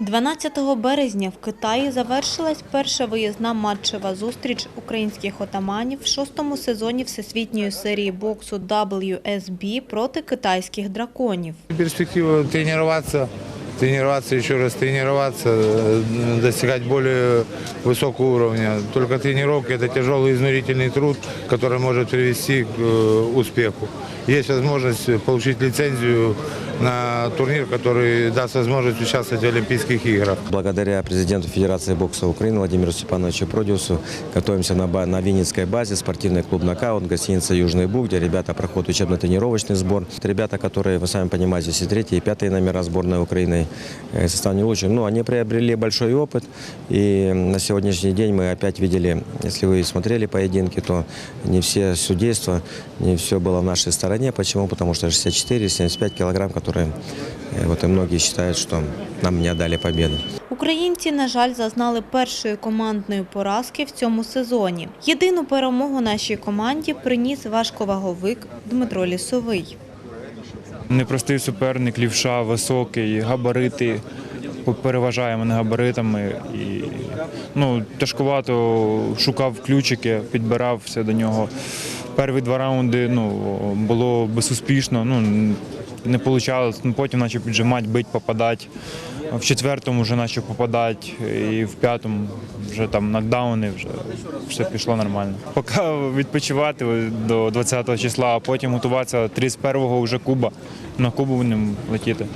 12 березня в Китаї завершилась перша виїзна матчева зустріч українських отаманів в шостому сезоні всесвітньої серії боксу WSB проти китайських драконів. Перспектива тренироваться, тренироваться, еще раз тренироваться, э, достигать более высокого уровня. Только тренировки – это тяжелый изнурительный труд, который может привести к э, успеху. Есть возможность получить лицензию на турнир, который даст возможность участвовать в Олимпийских играх. Благодаря президенту Федерации бокса Украины Владимиру Степановичу Продиусу готовимся на, на Винницкой базе, спортивный клуб «Нокаут», гостиница «Южный Буг», где ребята проходят учебно-тренировочный сбор. Ребята, которые, вы сами понимаете, здесь третьи, и пятые номера сборной Украины э, состав не лучше. Но они приобрели большой опыт, и на сегодняшний день мы опять видели, если вы смотрели поединки, то не все судейства, не все было в нашей стороне. Почему? Потому что 64-75 килограмм, которые э, вот и многие считают, что нам не отдали победу. Українці, на жаль, зазнали першої командної поразки в цьому сезоні. Єдину перемогу нашій команді приніс важковаговик Дмитро Лісовий. Непростий суперник, лівша, високий, габарити. Переважає мене габаритами. І, ну, тяжкувато шукав ключики, підбирався до нього. Перші два раунди ну, було безуспішно, ну, не вийшло. Ну, потім почав піджимати, бити, попадати. В четвертому вже почав попадати, і в п'ятому вже там нокдауни, вже все пішло нормально. Поки відпочивати до 20 числа, а потім готуватися 31-го вже Куба. На Кубу будемо летіти.